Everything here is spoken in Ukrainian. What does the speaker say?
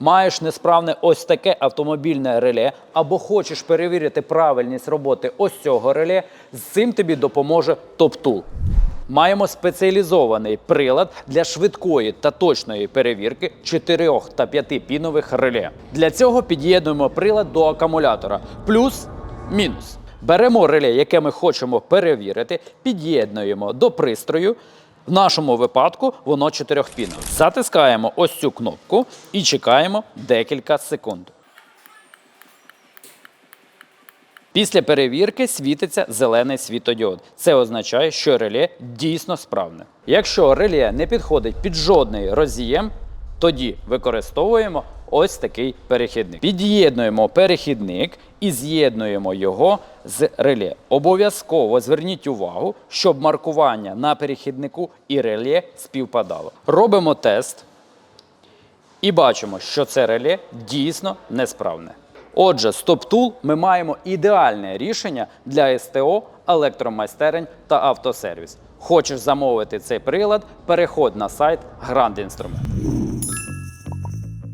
Маєш несправне ось таке автомобільне реле, або хочеш перевірити правильність роботи ось цього реле, з цим тобі допоможе TopTool. Маємо спеціалізований прилад для швидкої та точної перевірки 4 та 5 пінових реле. Для цього під'єднуємо прилад до акумулятора плюс-мінус. Беремо реле, яке ми хочемо перевірити, під'єднуємо до пристрою. В нашому випадку воно 4 пінове. Затискаємо ось цю кнопку і чекаємо декілька секунд. Після перевірки світиться зелений світодіод. Це означає, що реле дійсно справне. Якщо реле не підходить під жодний роз'єм, тоді використовуємо ось такий перехідник. Під'єднуємо перехідник і з'єднуємо його з реле. Обов'язково зверніть увагу, щоб маркування на перехіднику і реле співпадало. Робимо тест і бачимо, що це реле дійсно несправне. Отже, з TopTool ми маємо ідеальне рішення для СТО, електромайстерень та автосервіс. Хочеш замовити цей прилад? Переходь на сайт Grand Instrument.